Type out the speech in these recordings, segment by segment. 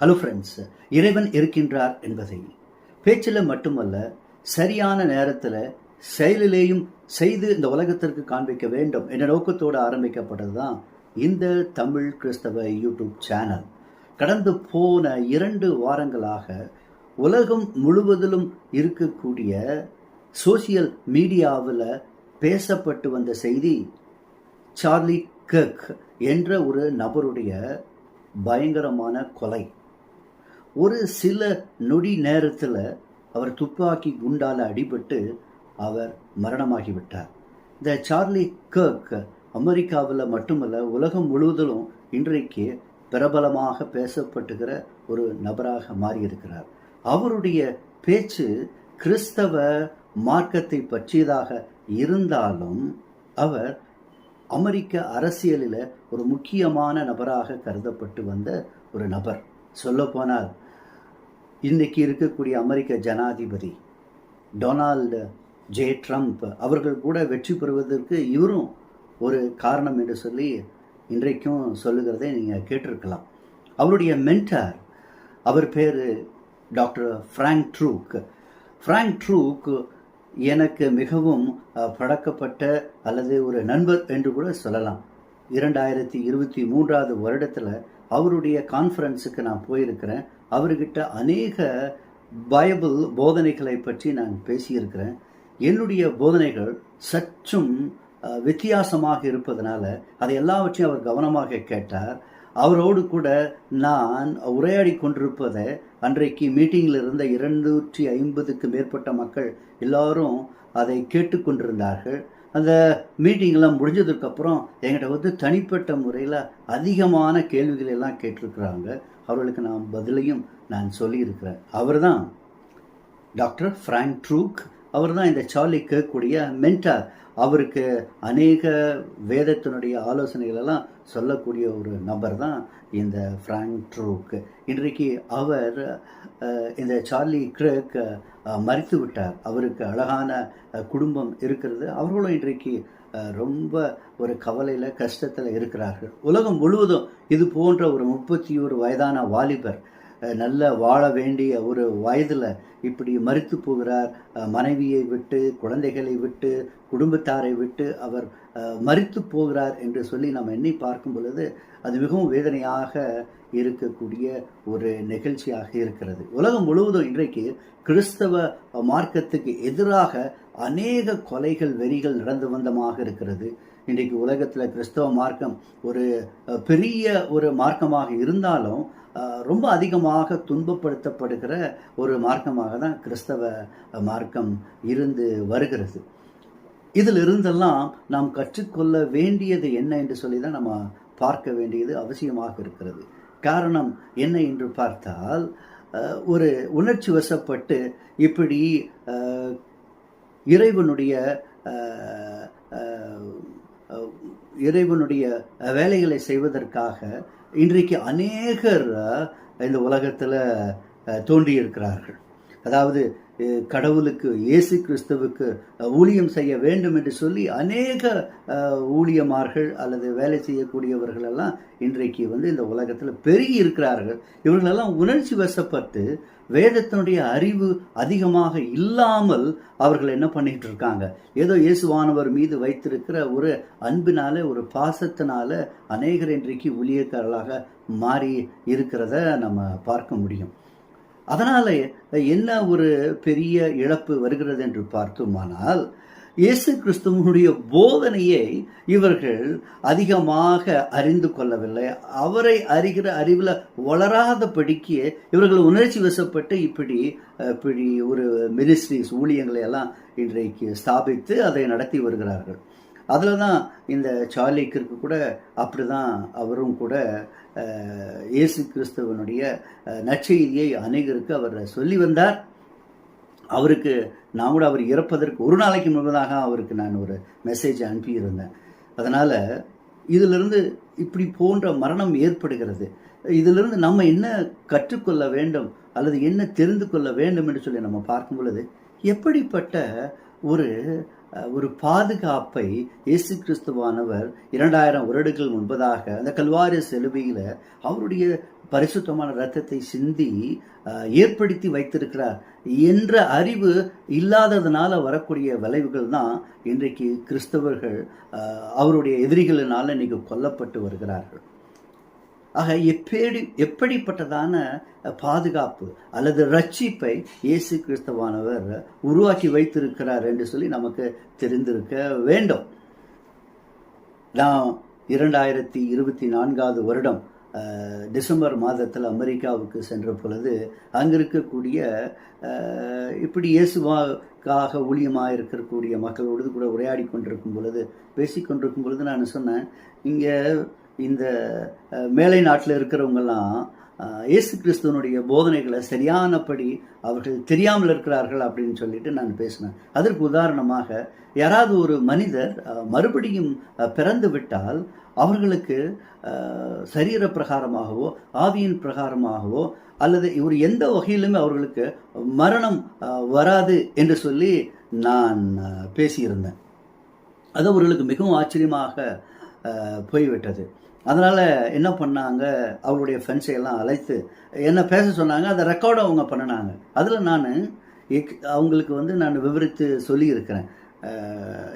Hello friends இறைவன் இருக்கின்றார் என்பதை. பேச்சில் மட்டுமல்ல சரியான நேரத்தில் செயலிலேயும் செய்து இந்த உலகத்திற்கு காண்பிக்க வேண்டும் என்ற நோக்கத்தோடு ஆரம்பிக்கப்பட்டது தான் இந்த தமிழ் கிறிஸ்தவ யூடியூப் சேனல். கடந்து போன இரண்டு வாரங்களாக உலகம் முழுவதிலும் இருக்கக்கூடிய சோசியல் மீடியாவில் பேசப்பட்டு வந்த செய்தி சார்லி கக் என்ற ஒரு நபருடைய பயங்கரமான கொலை. ஒரு சில நொடி நேரத்தில் அவர் துப்பாக்கி குண்டால அடிபட்டு அவர் மரணமாகிவிட்டார். இந்த சார்லி கர்க் அமெரிக்காவில் மட்டுமல்ல உலகம் முழுவதிலும் இன்றைக்கு பிரபலமாக பேசப்பட்டுகிற ஒரு நபராக மாறியிருக்கிறார். அவருடைய பேச்சு கிறிஸ்தவ மார்க்கத்தை பற்றியதாக இருந்தாலும் அவர் அமெரிக்க அரசியலில் ஒரு முக்கியமான நபராக கருதப்பட்டு வந்த ஒரு நபர். சொல்லப்போனால் இன்னைக்கு இருக்கக்கூடிய அமெரிக்க ஜனாதிபதி டொனால்டு ஜே ட்ரம்ப் அவர்கள் கூட வெற்றி பெறுவதற்கு இவரும் ஒரு காரணம் என்று சொல்லி இன்றைக்கும் சொல்லுகிறதை நீங்கள் கேட்டிருக்கலாம். அவருடைய மென்டார் அவர் பேர் doctor Frank Druck Frank Druck எனக்கு மிகவும் பழக்கப்பட்ட அல்லது ஒரு நண்பர் என்று கூட சொல்லலாம். இரண்டாயிரத்தி இருபத்தி மூன்றாவது வருடத்தில் அவருடைய கான்ஃபரன்ஸுக்கு நான் போயிருக்கிறேன். அவர்கிட்ட அநேக பைபிள் போதனைகளை பற்றி நான் பேசியிருக்கிறேன். என்னுடைய போதனைகள் சற்றும் வித்தியாசமாக இருப்பதனால அதை எல்லாவற்றையும் அவர் கவனமாக கேட்டார். அவரோடு கூட நான் உரையாடி கொண்டிருப்பதை அன்றைக்கு மீட்டிங்கில் இருந்த இருநூற்றி ஐம்பதுக்கு மேற்பட்ட மக்கள் எல்லாரும் அதை கேட்டுக்கொண்டிருந்தார்கள் அந்த மீட்டிங்லாம் முடிஞ்சதுக்கப்புறம் எங்கிட்ட வந்து தனிப்பட்ட முறையில் அதிகமான கேள்விகள் எல்லாம் கேட்டிருக்கிறாங்க. அவர்களுக்கு நான் பதிலையும் நான் சொல்லியிருக்கிறேன். அவர் தான் டாக்டர் ஃப்ராங்க் ட்ரூக். அவர் தான் இந்த சார்லி கேட்கக்கூடிய மென்டார். அவருக்கு அநேக வேதத்தினுடைய ஆலோசனைகளெல்லாம் சொல்லக்கூடிய ஒரு நபர் தான் இந்த ஃப்ராங்க் ட்ரூக். இன்றைக்கு அவர் இந்த சார்லி கிரேக் மறித்து விட்டார். அவருக்கு அழகான குடும்பம் இருக்கிறது. அவர்களும் இன்றைக்கு ரொம்ப ஒரு கவலையில் கஷ்டத்தில் இருக்கிறார்கள். உலகம் முழுவதும் இது போன்ற ஒரு முப்பத்தி ஒரு வயதான வாலிபர் நல்ல வாழ வேண்டிய ஒரு வயதில் இப்படி மறித்து போகிறார். மனைவியை விட்டு குழந்தைகளை விட்டு குடும்பத்தாரை விட்டு அவர் மறித்து போகிறார் என்று சொல்லி நாம் எண்ணி பார்க்கும் பொழுது அது மிகவும் வேதனையாக இருக்கக்கூடிய ஒரு நிகழ்ச்சியாக இருக்கிறது. உலகம் முழுவதும் இன்றைக்கு கிறிஸ்தவ மார்க்கத்துக்கு எதிராக அநேக கொலைகள் வெறிகள் நடந்து வந்தமாக இருக்கிறது. இன்றைக்கு உலகத்தில் கிறிஸ்தவ மார்க்கம் ஒரு பெரிய ஒரு மார்க்கமாக இருந்தாலும் ரொம்ப அதிகமாக துன்பப்படுத்தப்படுகிற ஒரு மார்க்கமாக தான் கிறிஸ்தவ மார்க்கம் இருந்து வருகிறது. இதில் இருந்தெல்லாம் நாம் கற்றுக்கொள்ள வேண்டியது என்ன என்று சொல்லி தான் நம்ம பார்க்க வேண்டியது அவசியமாக இருக்கிறது. காரணம் என்ன என்று பார்த்தால் அஹ், ஒரு உணர்ச்சி வசப்பட்டு இப்படி அஹ், இறைவனுடைய அஹ், அஹ், இறைவனுடைய வேலைகளை செய்வதற்காக இன்றைக்கு அநேகர் இந்த உலகத்தில் தோன்றியிருக்கிறார்கள். அதாவது கடவுளுக்கு இயேசு கிறிஸ்துவுக்கு ஊழியம் செய்ய வேண்டும் என்று சொல்லி அநேக ஊழியமார்கள் அல்லது வேலை செய்யக்கூடியவர்கள் எல்லாம் இன்றைக்கு வந்து இந்த உலகத்தில் பெருகி இருக்கிறார்கள். இவர்களெல்லாம் உணர்ச்சி வசப்பட்டு வேதத்தினுடைய அறிவு அதிகமாக இல்லாமல் அவர்கள் என்ன பண்ணிட்டு இருக்காங்க? ஏதோ இயேசுவானவர் மீது வைத்திருக்கிற ஒரு அன்பினால ஒரு பாசத்தினால அநேகர் இன்றைக்கு ஊழியக்காரர்களாக மாறி இருக்கிறத நம்ம பார்க்க முடியும். அதனால் என்ன ஒரு பெரிய இழப்பு வருகிறது என்று பார்த்தோமானால் இயேசு கிறிஸ்துவனுடைய போதனையை இவர்கள் அதிகமாக அறிந்து கொள்ளவில்லை. அவரை அறிகிற அறிவில் வளராதபடிக்கு இவர்கள் உணர்ச்சி வசப்பட்டு இப்படி இப்படி ஒரு மினிஸ்ட்ரிஸ் ஊழியங்களை எல்லாம் இன்றைக்கு ஸ்தாபித்து அதை நடத்தி வருகிறார்கள். அதில் தான் இந்த சார்லி கிற்கு கூட அப்படி தான் அவரும் கூட இயேசு கிறிஸ்துவனுடைய நற்செய்தியை அநேகருக்கு அவர் சொல்லி வந்தார். அவருக்கு நான் கூட அவர் இறப்பதற்கு ஒரு நாளைக்கு முன்பதாக அவருக்கு நான் ஒரு மெசேஜ் அனுப்பியிருந்தேன். அதனால் இதிலிருந்து இப்படி போன்ற மரணம் ஏற்படுகிறது. இதிலிருந்து நம்ம என்ன கற்றுக்கொள்ள வேண்டும் அல்லது என்ன தெரிந்து கொள்ள வேண்டும் என்று சொல்லி நம்ம பார்க்கும் பொழுது எப்படிப்பட்ட ஒரு ஒரு பாதுகாப்பை இயேசு கிறிஸ்துவானவர் இரண்டாயிரம் வருடங்கள் முன்பதாக அந்த கல்வாரி செலுவையில் அவருடைய பரிசுத்தமான ரத்தத்தை சிந்தி அஹ், ஏற்படுத்தி வைத்திருக்கிறார் என்ற அறிவு இல்லாததுனால வரக்கூடிய விளைவுகள் தான் இன்றைக்கு கிறிஸ்தவர்கள் அவருடைய எதிரிகளினால இன்னைக்கு கொல்லப்பட்டு வருகிறார்கள். ஆக எப்படி எப்படிப்பட்டதான பாதுகாப்பு அல்லது ரட்சிப்பை இயேசு கிறிஸ்தவானவர் உருவாக்கி வைத்திருக்கிறார் என்று சொல்லி நமக்கு தெரிந்திருக்க வேண்டும். நான் இரண்டாயிரத்தி இருபத்தி நான்காவது வருடம் டிசம்பர் மாதத்தில் அமெரிக்காவுக்கு சென்ற பொழுது அங்கே இருக்கக்கூடிய இப்படி இயேசுவாக்காக ஊழியமாக இருக்கக்கூடிய மக்களோடு கூட உரையாடி கொண்டிருக்கும் பொழுது பேசிக்கொண்டிருக்கும் பொழுது நான் சொன்னேன் இங்கே இந்த மேலை நாட்டில் இருக்கிறவங்கெல்லாம் இயேசு கிறிஸ்துவனுடைய போதனைகளை சரியானபடி அவர்கள் தெரியாமல் இருக்கிறார்கள் அப்படின்னு சொல்லிட்டு நான் பேசினேன். அதற்கு உதாரணமாக யாராவது ஒரு மனிதர் மறுபடியும் பிறந்து விட்டால் அவர்களுக்கு சரீர பிரகாரமாகவோ ஆவியின் பிரகாரமாகவோ அல்லது இவர் எந்த வகையிலுமே அவர்களுக்கு மரணம் வராது என்று சொல்லி நான் பேசியிருந்தேன். அது அவர்களுக்கு மிகவும் ஆச்சரியமாக போய்விட்டது. அதனால் என்ன பண்ணாங்க? அவருடைய ஃப்ரெண்ட்ஸை எல்லாம் அழைத்து என்ன பேச சொன்னாங்க? அதை ரெக்கார்டும் அவங்க பண்ணினாங்க. அதில் நான் எக்- அவங்களுக்கு வந்து நான் விவரித்து சொல்லியிருக்கிறேன்.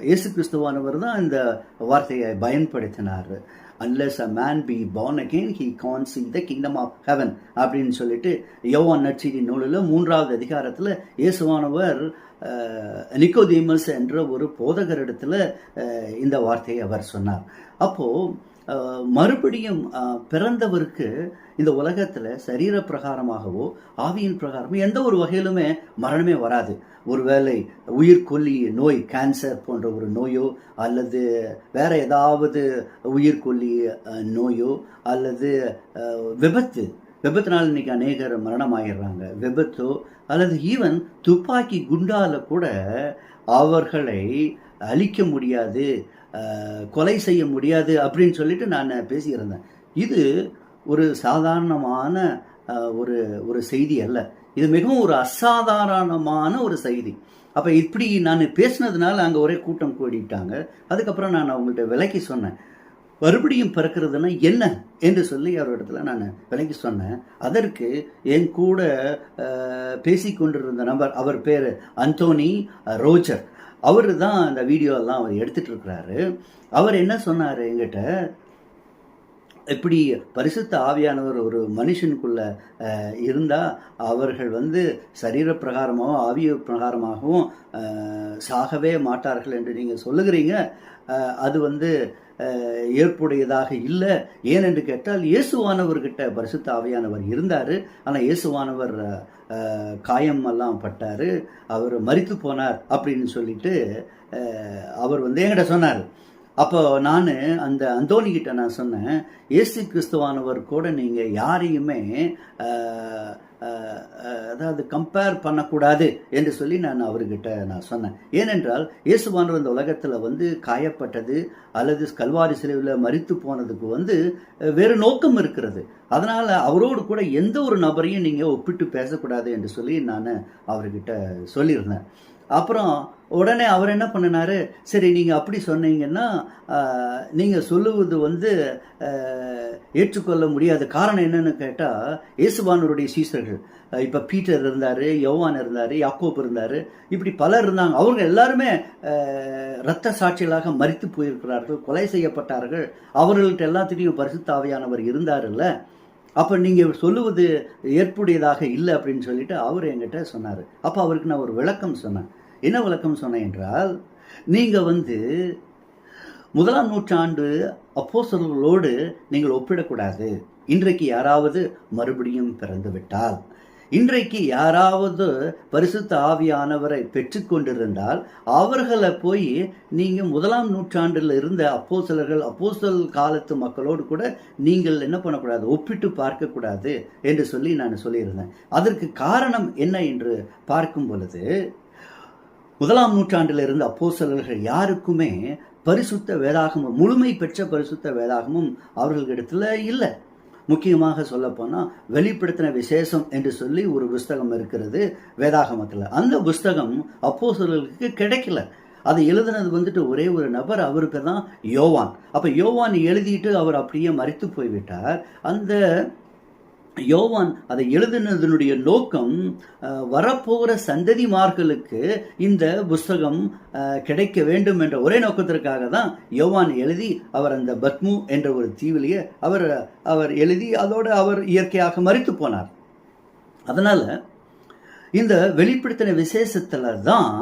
இயேசு கிறிஸ்துவானவர் தான் இந்த வார்த்தையை பயன்படுத்தினார். Unless a man be born again he can see the kingdom of heaven அப்படின்னு சொல்லிட்டு யோவான் நற்செய்தி நூலில் மூன்றாவது அதிகாரத்தில் இயேசுவானவர் அஹ், நிக்கோதீமஸ் என்ற ஒரு போதகரிடத்தில் அஹ், இந்த வார்த்தையை அவர் சொன்னார். அப்போது மறுபடியும் பிறந்தவருக்கு இந்த உலகத்தில் சரீர பிரகாரமாகவோ ஆவியின் பிரகாரமோ எந்த ஒரு வகையிலுமே மரணமே வராது. ஒருவேளை உயிர்கொல்லி நோய் கேன்சர் போன்ற ஒரு நோயோ அல்லது வேற ஏதாவது உயிர்கொல்லி நோயோ அல்லது விபத்து விபத்தினால் இன்னைக்கு அநேகர் மரணம் ஆகிடுறாங்க விபத்தோ அல்லது ஈவன் துப்பாக்கி குண்டால கூட அவர்களை அழிக்க முடியாது. கொலை செய்ய முடியாது அப்படின்னு சொல்லிட்டு நான் பேசியிருந்தேன். இது ஒரு சாதாரணமான ஒரு ஒரு செய்தி அல்ல. இது மிகவும் ஒரு அசாதாரணமான ஒரு செய்தி. அப்போ இப்படி நான் பேசினதுனால அங்கே ஒரே கூட்டம் கூடிட்டாங்க. அதுக்கப்புறம் நான் அவங்கள்ட்ட விலைக்கு சொன்னேன். மறுபடியும் பிறக்கிறதுனா என்ன என்று சொல்லி அவரிடத்துல நான் விலைக்கு சொன்னேன். அதற்கு என் கூட பேசி கொண்டிருந்த நபர் அவர் பேர் அந்தோனி ரோஜர். அவர் தான் அந்த வீடியோ எல்லாம் அவர் எடுத்துட்டு இருக்கிறாரு. அவர் என்ன சொன்னார் எங்கிட்ட இப்படி பரிசுத்த ஆவியானவர் ஒரு மனுஷனுக்குள்ள இருந்தால் அவர்கள் வந்து சரீர பிரகாரமாகவும் ஆவிய பிரகாரமாகவும் சாகவே மாட்டார்கள் என்று நீங்கள் சொல்லுகிறீங்க. அது வந்து ஏற்புடையதாக இல்லை. ஏனென்று கேட்டால் இயேசுவானவர்கிட்ட பரிசுத்த ஆவியானவர் இருந்தார். ஆனால் இயேசுவானவர் காயம் எல்லாம் பட்டார். அவர் மறித்து போனார் அப்படின்னு சொல்லிட்டு அவர் வந்து என்கிட்ட சொன்னார். அப்போ நான் அந்த அந்தோனிக்கிட்ட நான் சொன்னேன் இயேசு கிறிஸ்துவானவர் கூட நீங்கள் யாரையுமே அதாவது கம்பேர் பண்ணக்கூடாது என்று சொல்லி நான் அவர்கிட்ட நான் சொன்னேன். ஏனென்றால் இயேசுவானவர் இந்த உலகத்தில் வந்து காயப்பட்டது அல்லது கல்வாரி சிலுவையில் மறித்து போனதுக்கு வந்து வேறு நோக்கம் இருக்கிறது. அதனால் அவரோடு கூட எந்த ஒரு நபரையும் நீங்கள் ஒப்பிட்டு பேசக்கூடாது என்று சொல்லி நான் அவர்கிட்ட சொல்லியிருந்தேன். அப்புறம் உடனே அவர் என்ன பண்ணினாரு? சரி நீங்கள் அப்படி சொன்னீங்கன்னா நீங்கள் சொல்லுவது வந்து ஏற்றுக்கொள்ள முடியாத. காரணம் என்னன்னு கேட்டால் இயேசுபானவருடைய சீசர்கள். இப்போ பீட்டர் இருந்தார் யோவான் இருந்தார் யாக்கோப் இருந்தார் இப்படி பலர் இருந்தாங்க. அவங்க எல்லாருமே ரத்த இரத்த சாட்சிகளாக மறித்து போயிருக்கிறார்கள் கொலை செய்யப்பட்டார்கள். அவர்கள்ட்ட எல்லாத்துலேயும் பரிசுத்தாவியானவர் இருந்தாருல்ல. அப்போ நீங்கள் சொல்லுவது ஏற்புடையதாக இல்லை அப்படின்னு சொல்லிட்டு அவர் என்கிட்ட சொன்னார். அப்போ அவருக்கு நான் ஒரு விளக்கம் சொன்னேன். என்ன விளக்கம் சொன்னேன் என்றால் நீங்கள் வந்து முதலாம் நூற்றாண்டு அப்போசர்களோடு நீங்கள் ஒப்பிடக்கூடாது. இன்றைக்கு யாராவது மறுபடியும் பிறந்து விட்டால். இன்றைக்கு யாராவது பரிசுத்த ஆவியானவரை பெற்றுக்கொண்டிருந்தால் அவர்களை போய் நீங்கள் முதலாம் நூற்றாண்டில் இருந்த அப்போசலர்கள் அப்போசல் காலத்து மக்களோடு கூட நீங்கள் என்ன பண்ணக்கூடாது ஒப்பிட்டு பார்க்கக்கூடாது என்று சொல்லி நான் சொல்லியிருந்தேன். அதற்கு காரணம் என்ன என்று பார்க்கும் பொழுது முதலாம் நூற்றாண்டில் இருந்த அப்போஸ்தலர்கள் யாருக்குமே பரிசுத்த வேதாகமம் முழுமை பெற்ற பரிசுத்த வேதாகமும் அவர்களிடத்தில் இல்லை. முக்கியமாக சொல்லப்போனால் வெளிப்படுத்தின விசேஷம் என்று சொல்லி ஒரு புஸ்தகம் இருக்கிறது வேதாகமத்தில். அந்த புஸ்தகம் அப்போஸ்தலர்களுக்கு கிடைக்கல. அதை எழுதுனது வந்துட்டு ஒரே ஒரு நபர் அவருக்கு தான் யோவான். அப்போ யோவான் எழுதிட்டு அவர் அப்படியே மறித்து போய்விட்டார். அந்த யோவான் அதை எழுதினதனுடைய நோக்கம் வரப்போகிற சந்ததிமார்களுக்கு இந்த புஸ்தகம் கிடைக்க வேண்டும் என்ற ஒரே நோக்கத்திற்காக தான் யோவான் எழுதி அவர் அந்த பத்மு என்ற ஒரு தீவிலேயே அவர் அவர் எழுதி அதோடு அவர் இயற்கையாக மறித்து போனார். அதனால் இந்த வெளிப்படுத்தின விசேஷத்துல தான்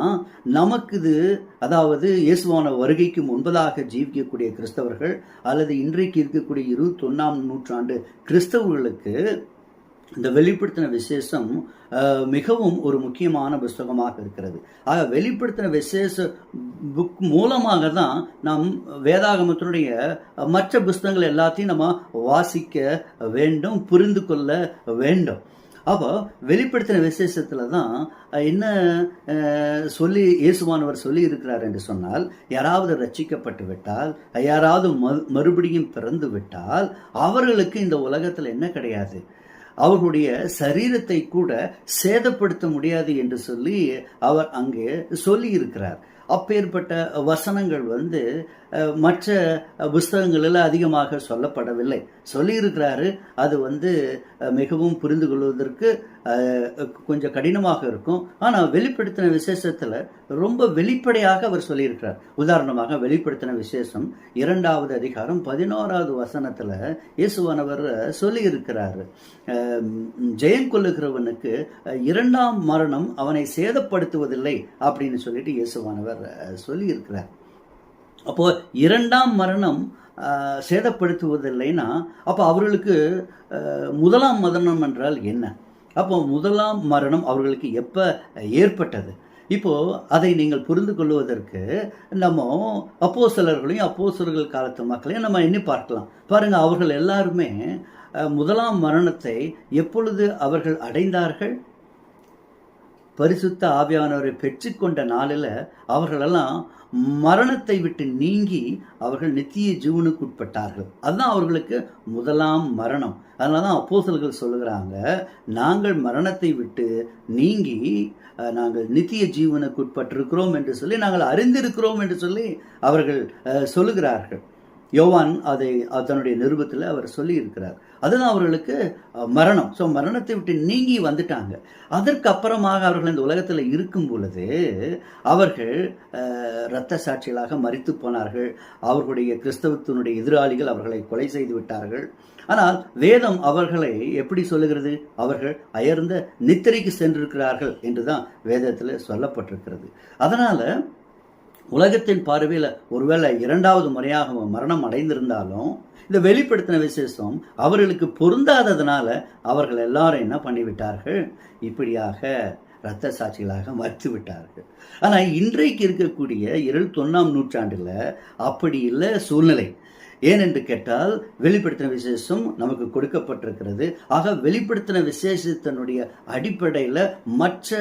நமக்கு இது அதாவது இயேசுவான வருகைக்கு முன்பதாக ஜீவிக்கக்கூடிய கிறிஸ்தவர்கள் அல்லது இன்றைக்கு இருக்கக்கூடிய இருபத்தொன்னாம் நூற்றாண்டு கிறிஸ்தவர்களுக்கு இந்த வெளிப்படுத்தின விசேஷம் மிகவும் ஒரு முக்கியமான புஸ்தகமாக இருக்கிறது. ஆக வெளிப்படுத்தின விசேஷ புக் மூலமாக தான் நாம் வேதாகமத்தினுடைய மற்ற புஸ்தகங்கள் எல்லாத்தையும் நம்ம வாசிக்க வேண்டும் புரிந்து கொள்ள வேண்டும். அப்போ வெளிப்படுத்தின விசேஷத்தில் தான் என்ன அஹ், சொல்லி இயேசுமானவர் சொல்லி இருக்கிறார் என்று சொன்னால் யாராவது ரட்சிக்கப்பட்டு விட்டால் யாராவது ம மறுபடியும் பிறந்து விட்டால் அவர்களுக்கு இந்த உலகத்தில் என்ன கிடையாது? அவர்களுடைய சரீரத்தை கூட சேதப்படுத்த முடியாது என்று சொல்லி அவர் அங்கே சொல்லி இருக்கிறார் அப்பேற்பட்ட வசனங்கள் வந்து மற்ற புஸ்தகங்களில் அதிகமாக சொல்லப்படவில்லை. சொல்லியிருக்கிறாரு. அது வந்து மிகவும் புரிந்து கொள்வதற்கு அஹ், கொஞ்சம் கடினமாக இருக்கும். ஆனால் வெளிப்படுத்தின விசேஷத்தில் ரொம்ப வெளிப்படையாக அவர் சொல்லியிருக்கிறார். உதாரணமாக வெளிப்படுத்தின விசேஷம் இரண்டாவது அதிகாரம் பதினோராவது வசனத்தில் இயேசுவானவர் சொல்லியிருக்கிறார். ஜெயம் கொள்ளுகிறவனுக்கு இரண்டாம் மரணம் அவனை சேதப்படுத்துவதில்லை அப்படின்னு சொல்லிட்டு இயேசுவானவர் சொல்லியிருக்கிறார். அப்போ இரண்டாம் மரணம் சேதப்படுத்துவதில்லைன்னா அப்போ அவர்களுக்கு முதலாம் மரணம் என்றால் என்ன? அப்போ முதலாம் மரணம் அவர்களுக்கு எப்போ ஏற்பட்டது? இப்போ அதை நீங்கள் புரிந்து கொள்வதற்கு நம்ம அப்போஸ்தலர்களையும் அப்போஸ்தலர்கள் காலத்து மக்களையும் நம்ம எண்ணி பார்க்கலாம். பாருங்கள் அவர்கள் எல்லாருமே முதலாம் மரணத்தை எப்பொழுது அவர்கள் அடைந்தார்கள்? பரிசுத்த ஆவியானவரை பெற்றுக்கொண்ட நாளில் அவர்களெல்லாம் மரணத்தை விட்டு நீங்கி அவர்கள் நித்திய ஜீவனுக்கு உட்பட்டார்கள் அதுதான் அவர்களுக்கு முதலாம் மரணம். அதனால தான் அப்போசல்கள் சொல்லுகிறாங்க நாங்கள் மரணத்தை விட்டு நீங்கி நாங்கள் நித்திய ஜீவனுக்கு உட்பட்டிருக்கிறோம் என்று சொல்லி நாங்கள் அறிந்திருக்கிறோம் என்று சொல்லி அவர்கள் சொல்லுகிறார்கள். யோவான் அதை தன்னுடைய நிருபத்தில் அவர் சொல்லி இருக்கிறார் அதுதான் அவர்களுக்கு மரணம். ஸோ மரணத்தை விட்டு நீங்கி வந்துட்டாங்க. அதற்கு அப்புறமாக அவர்கள் இந்த உலகத்தில் இருக்கும் பொழுது அவர்கள் இரத்த சாட்சிகளாக மறித்து போனார்கள். அவர்களுடைய கிறிஸ்தவத்தினுடைய எதிராளிகள் அவர்களை கொலை செய்து விட்டார்கள். ஆனால் வேதம் அவர்களை எப்படி சொல்லுகிறது? அவர்கள் அயர்ந்த நித்திரைக்கு சென்றிருக்கிறார்கள் என்றுதான் வேதத்தில் சொல்லப்பட்டிருக்கிறது. அதனால் உலகத்தின் பார்வையில் ஒருவேளை இரண்டாவது முறையாக மரணம் அடைந்திருந்தாலும் இந்த வெளிப்படுத்தின விசேஷம் அவர்களுக்கு பொருந்தாததுனால அவர்கள் எல்லாரும் என்ன பண்ணிவிட்டார்கள்? இப்படியாக இரத்த சாட்சிகளாக மறுத்து விட்டார்கள் ஆனால் இன்றைக்கு இருக்கக்கூடிய இருபத்தொன்னாம் நூற்றாண்டில் அப்படி இல்லை சூழ்நிலை. ஏனென்று கேட்டால் வெளிப்படுத்தின விசேஷம் நமக்கு கொடுக்கப்பட்டிருக்கிறது. ஆக வெளிப்படுத்தின விசேஷத்தினுடைய அடிப்படையில் மற்ற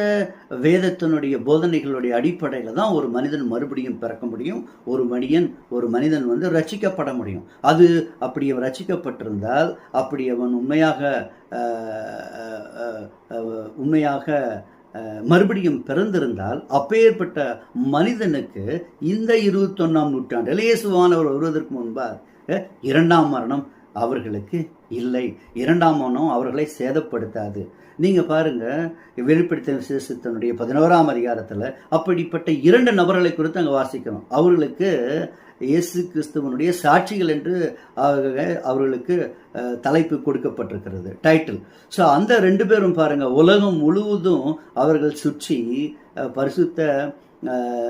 வேதத்தினுடைய போதனைகளுடைய அடிப்படையில் தான் ஒரு மனிதன் மறுபடியும் பிறக்க முடியும். ஒரு மனிதன் ஒரு மனிதன் வந்து ரசிக்கப்பட முடியும். அது அப்படி அவன் ரட்சிக்கப்பட்டிருந்தால் அப்படி அவன் உண்மையாக உண்மையாக மறுபடியும் பிறந்திருந்தால் அப்பேற்பட்ட மனிதனுக்கு இந்த இருபத்தொன்னாம் நூற்றாண்டில் இயேசுவானவர் வருவதற்கு முன்பாக இரண்டாம் மரணம் அவர்களுக்கு இல்லை. இரண்டாம் மரணம் அவர்களை சேதப்படுத்தாது. நீங்க பாருங்க வெளிப்படுத்த விசேஷத்தினுடைய பதினோராம் அதிகாரத்துல அப்படிப்பட்ட இரண்டு நபர்களை குறித்து அங்க வாசிக்கிறோம். அவர்களுக்கு இயேசு கிறிஸ்துவனுடைய சாட்சிகள் என்று அவர்களுக்கு அஹ், தலைப்பு கொடுக்கப்பட்டிருக்கிறது டைட்டில் ஸோ அந்த ரெண்டு பேரும் பாருங்க உலகம் முழுவதும் அவர்கள் சுற்றி அஹ், பரிசுத்த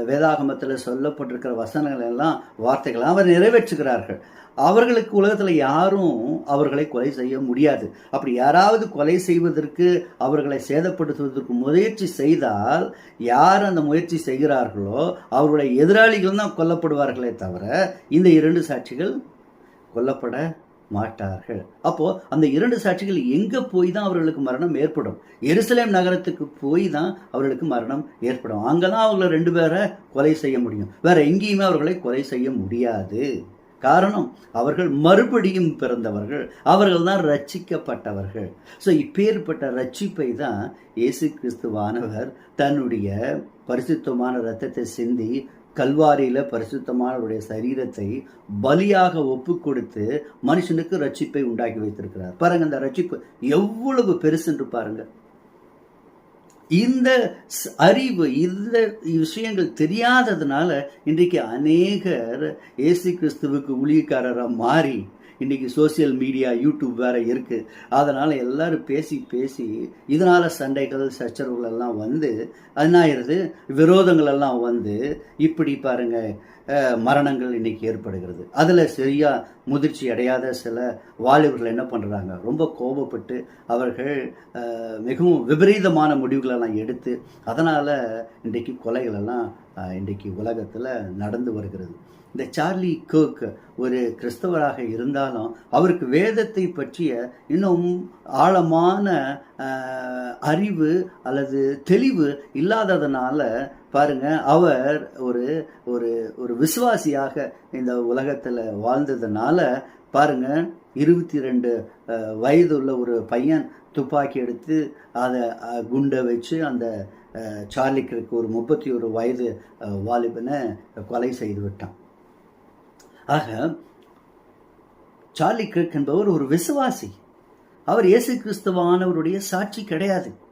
வேதாகமத்தில் சொல்லப்பட்டிருக்கிற வசனங்கள் எல்லாம் வார்த்தைகள் அவர் நிறைவேற்றுகிறார்கள். அவர்களுக்கு உலகத்தில் யாரும் அவர்களை கொலை செய்ய முடியாது. அப்படி யாராவது கொலை செய்வதற்கு அவர்களை சேதப்படுத்துவதற்கு முயற்சி செய்தால் யார் அந்த முயற்சி செய்கிறார்களோ அவர்களுடைய எதிராளிகள் தான் கொல்லப்படுவார்களே தவிர இந்த இரண்டு சாட்சிகள் கொல்லப்பட மாட்டார்கள். அப்போ அந்த இரண்டு சாட்சிகள் எங்க போய் தான் அவர்களுக்கு மரணம் ஏற்படும்? எருசலேம் நகரத்துக்கு போய் தான் அவர்களுக்கு மரணம் ஏற்படும். அங்கதான் அவங்கள ரெண்டு பேரை கொலை செய்ய முடியும். வேற எங்கேயுமே அவர்களை கொலை செய்ய முடியாது. காரணம் அவர்கள் மறுபடியும் பிறந்தவர்கள் அவர்கள் தான் ரட்சிக்கப்பட்டவர்கள். ஸோ இப்பேற்பட்ட ரட்சிப்பை தான் இயேசு கிறிஸ்துவானவர் தன்னுடைய பரிசுத்தமான ரத்தத்தை சிந்தி கல்வாரியில பரிசுத்தமானவருடைய சரீரத்தை பலியாக ஒப்பு கொடுத்து மனுஷனுக்கு ரட்சிப்பை உண்டாக்கி வைத்திருக்கிறார். பாருங்க அந்த ரட்சிப்பு எவ்வளவு பெருசுன்று பாருங்கள் இந்த அறிவு இந்த விஷயங்கள் தெரியாததுனால இன்றைக்கு அநேகர் ஏசு கிறிஸ்துவுக்கு ஊழியக்காரராக மாறி இன்றைக்கி சோசியல் மீடியா யூடியூப் வேறு இருக்குது அதனால் எல்லாரும் பேசி பேசி இதனால் சண்டைகள் சச்சரவுகள் எல்லாம் வந்து என்னாயிருது? விரோதங்கள் எல்லாம் வந்து இப்படி பாருங்க மரணங்கள் இன்றைக்கி ஏற்படுகிறது. அதில் சரியாக முதிர்ச்சி அடையாத சில வாலிபர்கள் என்ன பண்ணுறாங்க ரொம்ப கோபப்பட்டு அவர்கள் மிகவும் விபரீதமான முடிவுகளெல்லாம் எடுத்து அதனால் இன்றைக்கு கொலைகள் எல்லாம் இன்றைக்கு உலகத்தில் நடந்து வருகிறது. இந்த சார்லி கோக் ஒரு கிறிஸ்தவராக இருந்தாலும் அவருக்கு வேதத்தை பற்றிய இன்னும் ஆழமான அறிவு அல்லது தெளிவு இல்லாததுனால பாருங்க அவர் ஒரு ஒரு ஒரு விசுவாசியாக இந்த உலகத்தில் வாழ்ந்ததுனால பாருங்க இருபத்தி ரெண்டு வயது உள்ள ஒரு பையன் துப்பாக்கி எடுத்து அதை குண்டை வச்சு அந்த சார்லிக்கு சார்லி ஒரு முப்பத்தி ஒரு வயது வாலிபனை கொலை செய்து விட்டான். ஆக சார்லி கிரிக் என்பவர் ஒரு விசுவாசி. அவர் இயேசு கிறிஸ்துவானவருடைய சாட்சி கிடையாது.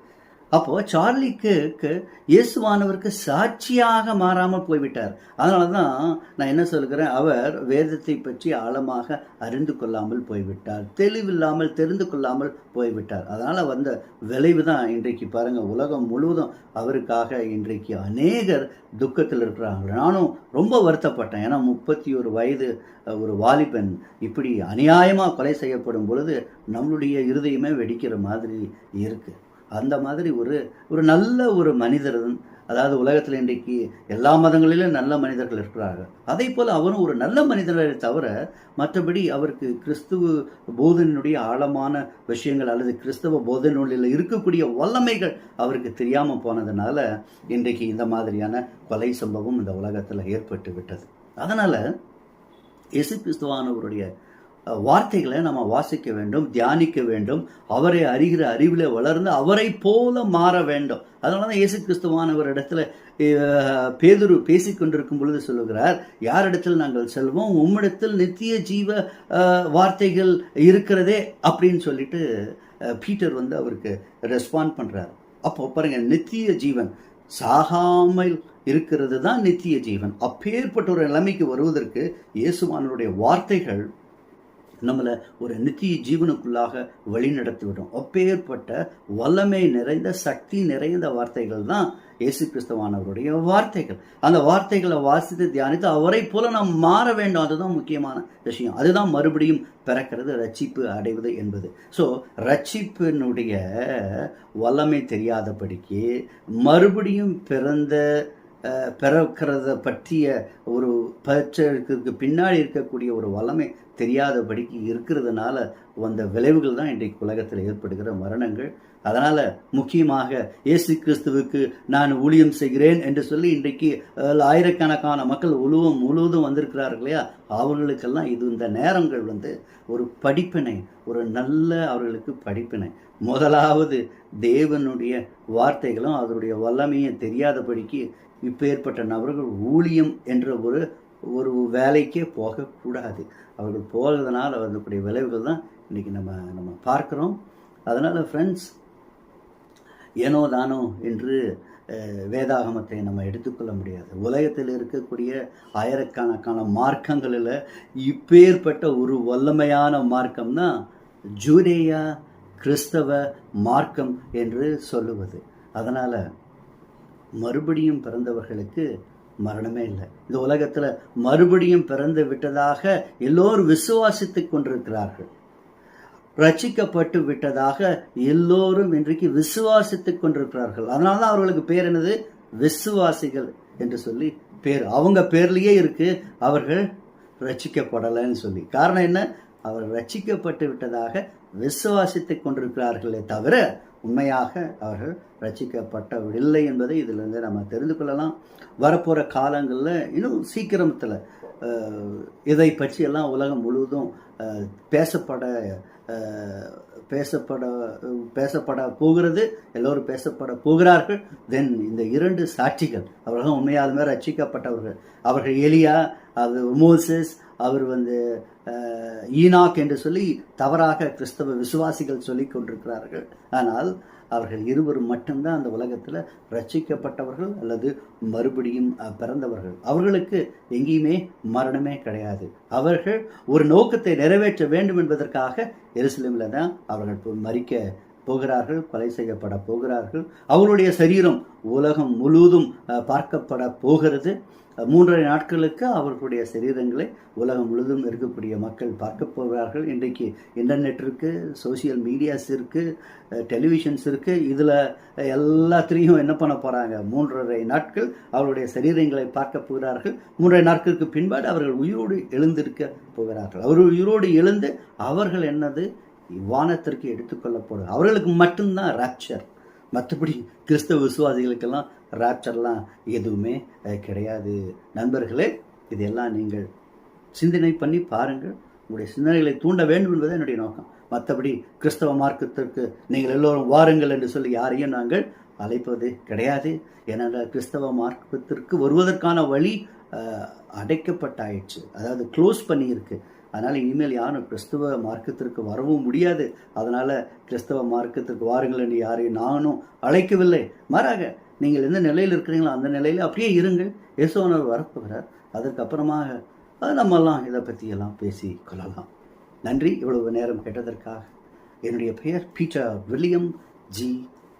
அப்போ சார்லி கிர்க் இயேசுவானவருக்கு சாட்சியாக மாறாமல் போய்விட்டார். அதனால தான் நான் என்ன சொல்கிறேன்? அவர் வேதத்தை பற்றி ஆழமாக அறிந்து கொள்ளாமல் போய்விட்டார். தெளிவில்லாமல் தெரிந்து கொள்ளாமல் போய்விட்டார். அதனால் வந்த விளைவு தான் இன்றைக்கு பாருங்க உலகம் முழுவதும் அவருக்காக இன்றைக்கு அநேகர் துக்கத்தில் இருக்கிறாங்க நானும் ரொம்ப வருத்தப்பட்டேன். ஏன்னா முப்பத்தி ஒரு வயது ஒரு வாலிபன் இப்படி அநியாயமாக கொலை செய்யப்படும் பொழுது நம்மளுடைய இருதயமே வெடிக்கிற மாதிரி இருக்குது அந்த மாதிரி ஒரு ஒரு நல்ல ஒரு மனிதர் அதாவது உலகத்தில் இன்றைக்கு எல்லா மதங்களிலும் நல்ல மனிதர்கள் இருக்கிறார்கள். அதே போல் அவரும் ஒரு நல்ல மனிதரை தவிர மற்றபடி அவருக்கு கிறிஸ்துவ போதனையினுடைய ஆழமான விஷயங்கள் அல்லது கிறிஸ்தவ போதனையில் இருக்கக்கூடிய வல்லமைகள் அவருக்கு தெரியாமல் போனதுனால இன்றைக்கு இந்த மாதிரியான கொலை சம்பவம் இந்த உலகத்தில் ஏற்பட்டு விட்டது. அதனால் இயேசு கிறிஸ்துவானவருடைய வார்த்தைகளை நம்ம வாசிக்க வேண்டும் தியானிக்க வேண்டும் அவரை அறிகிற அறிவில் வளர்ந்து அவரை போல மாற வேண்டும். அதனால தான் இயேசு கிறிஸ்துவானவர் இடத்துல பேதுரு பேசிக் கொண்டிருக்கும் பொழுது சொல்லுகிறார் யாரிடத்தில் நாங்கள் செல்வோம்? உம்மிடத்தில் நித்திய ஜீவ வார்த்தைகள் இருக்கிறதே அப்படின்னு சொல்லிட்டு பீட்டர் வந்து அவருக்கு ரெஸ்பாண்ட் பண்ணுறார் அப்போ பாருங்க நித்திய ஜீவன் சாகாமல் இருக்கிறது தான் நித்திய ஜீவன். அப்பேற்பட்ட ஒரு நிலைமைக்கு வருவதற்கு இயேசுவானருடைய வார்த்தைகள் நம்மளை ஒரு நித்திய ஜீவனுக்குள்ளாக வழிநடத்திவிடும். அப்பேற்பட்ட வல்லமை நிறைந்த சக்தி நிறைந்த வார்த்தைகள் தான் இயேசு கிறிஸ்தவானவருடைய வார்த்தைகள். அந்த வார்த்தைகளை வாசித்து தியானித்து அவரை போல நாம் மாற வேண்டும். அதுதான் முக்கியமான விஷயம். அதுதான் மறுபடியும் பிறக்கிறது ரட்சிப்பு அடைவது என்பது. ஸோ ரட்சிப்பினுடைய வல்லமை தெரியாதபடிக்கு மறுபடியும் பிறந்த பிறக்கிறத பற்றிய ஒரு பச்சைக்கு பின்னாடி இருக்கக்கூடிய ஒரு வளமை தெரியாதபடிக்கு இருக்கிறதுனால வந்த விளைவுகள் தான் இன்றைக்கு உலகத்தில் ஏற்படுகிற மரணங்கள். அதனால் முக்கியமாக இயேசு கிறிஸ்துவுக்கு நான் ஊழியம் செய்கிறேன் என்று சொல்லி இன்றைக்கு ஆயிரக்கணக்கான மக்கள் உழுவும் முழுவதும் வந்திருக்கிறார்கள் இல்லையா? அவர்களுக்கெல்லாம் இது இந்த நேரங்கள் வந்து ஒரு படிப்பினை ஒரு நல்ல அவர்களுக்கு படிப்பினை. முதலாவது தேவனுடைய வார்த்தைகளும் அதனுடைய வல்லமையும் தெரியாதபடிக்கு இப்போ ஏற்பட்ட நபர்கள் ஊழியம் என்ற ஒரு ஒரு வேலைக்கே போகக்கூடாது. அவர்கள் போகிறதுனால வரக்கூடிய விளைவுகள் தான் இன்றைக்கி நம்ம நம்ம பார்க்குறோம். அதனால் ஃப்ரெண்ட்ஸ் ஏனோ தானோ என்று வேதாகமத்தை நம்ம எடுத்துக்கொள்ள முடியாது. உலகத்தில் இருக்கக்கூடிய ஆயிரக்கணக்கான மார்க்கங்களில் இப்பேற்பட்ட ஒரு வல்லமையான மார்க்கம்னா தான் கிறிஸ்தவ மார்க்கம் என்று சொல்லுவது. அதனால் மறுபடியும் பிறந்தவர்களுக்கு மரணமே இல்லை. இந்த உலகத்தில் மறுபடியும் பிறந்து விட்டதாக எல்லோரும் விசுவாசித்துக் கொண்டிருக்கிறார்கள். ரட்சிக்கப்பட்டு விட்டதாக எல்லோரும் இன்றைக்கு விசுவாசித்துக் கொண்டிருக்கிறார்கள். அதனால தான் அவர்களுக்கு பேர் என்னது? விசுவாசிகள் என்று சொல்லி பேர். அவங்க பேர்லயே இருக்கு அவர்கள் ரட்சிக்கப்படலைன்னு சொல்லி. காரணம் என்ன? அவர் ரட்சிக்கப்பட்டு விட்டதாக விசுவாசித்துக் கொண்டிருக்கிறார்களே தவிர உண்மையாக அவர்கள் ரட்சிக்கப்பட்டவில்லை என்பதை இதிலிருந்து நம்ம தெரிந்து கொள்ளலாம். வரப்போகிற காலங்களில் இன்னும் சீக்கிரத்தில் இதை பற்றியெல்லாம் உலகம் முழுவதும் பேசப்பட பேசப்பட பேசப்பட போகிறது எல்லோரும் பேசப்பட போகிறார்கள். தென் இந்த இரண்டு சாட்சிகள் அவர்கள் உண்மையாலுமே ரட்சிக்கப்பட்டவர்கள். அவர்கள் எலியா அது மோசஸ் அவர் வந்து ஈனாக் என்று சொல்லி தவறாக கிறிஸ்தவ விசுவாசிகள் சொல்லி கொண்டிருக்கிறார்கள். ஆனால் அவர்கள் இருவரும் மட்டும்தான் அந்த உலகத்தில் ரட்சிக்கப்பட்டவர்கள் அல்லது மறுபடியும் பிறந்தவர்கள். அவர்களுக்கு எங்கேயுமே மரணமே கிடையாது. அவர்கள் ஒரு நோக்கத்தை நிறைவேற்ற வேண்டும் என்பதற்காக எருசலேமில் தான் அவர்கள் மறிக்க போகிறார்கள் கொலை செய்யப்பட போகிறார்கள். அவருடைய சரீரம் உலகம் முழுவதும் பார்க்கப்பட போகிறது. மூன்றரை நாட்களுக்கு அவர்களுடைய சரீரங்களை உலகம் முழுதும் இருக்கக்கூடிய மக்கள் பார்க்க போகிறார்கள். இன்றைக்கு இன்டர்நெட் இருக்குது சோஷியல் மீடியாஸ் இருக்குது டெலிவிஷன்ஸ் இருக்குது இதில் எல்லாத்திலையும் என்ன பண்ண போகிறாங்க மூன்றரை நாட்கள் அவருடைய சரீரங்களை பார்க்க போகிறார்கள். மூன்றரை நாட்களுக்கு பின்பாடு அவர்கள் உயிரோடு எழுந்திருக்க போகிறார்கள். அவர்கள் உயிரோடு எழுந்து அவர்கள் என்னது? வானத்திற்கு எடுத்துக்கொள்ளப்படும் அவர்களுக்கு மட்டும்தான் ராப்சர் மற்றபடி கிறிஸ்தவ விசுவாசிகளுக்கெல்லாம் ராப்சர்லாம் எதுவுமே கிடையாது. நண்பர்களே இதெல்லாம் நீங்கள் சிந்தனை பண்ணி பாருங்கள். உங்களுடைய சிந்தனைகளை தூண்ட வேண்டும் என்பது என்னுடைய நோக்கம். மற்றபடி கிறிஸ்தவ மார்க்கத்திற்கு நீங்கள் எல்லோரும் வாருங்கள் என்று சொல்லி யாரையும் நாங்கள் அழைப்பது கிடையாது. ஏனென்றால் கிறிஸ்தவ மார்க்கத்திற்கு வருவதற்கான வழி அடைக்கப்பட்டாயிடுச்சு அதாவது க்ளோஸ் பண்ணியிருக்கு. அதனால் இனிமேல் யாரும் கிறிஸ்தவ மார்க்கத்திற்கு வரவும் முடியாது. அதனால் கிறிஸ்தவ மார்க்கத்திற்கு வாருங்கள் என்று யாரையும் நானும் அழைக்கவில்லை. மாறாக நீங்கள் எந்த நிலையில் இருக்கிறீங்களோ அந்த நிலையில் அப்படியே இருங்கள். இயேசுவனர் வரப்போகிறார். அதற்கப்புறமாக நம்மெல்லாம் இதை பற்றியெல்லாம் பேசி கொள்ளலாம் நன்றி. இவ்வளவு நேரம் கேட்டதற்காக. என்னுடைய பெயர் Peter William G.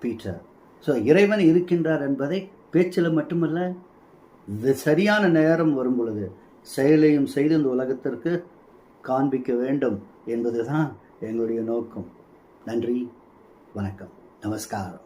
Peter. So இறைவன் இருக்கின்றார் என்பதை பேச்சில் மட்டுமல்ல இது சரியான நேரம் வரும் பொழுது செயலையும் செய்து இந்த உலகத்திற்கு காண்பிக்க வேண்டும் என்பதுதான் எங்களுடைய நோக்கம். நன்றி. வணக்கம். நமஸ்காரம்.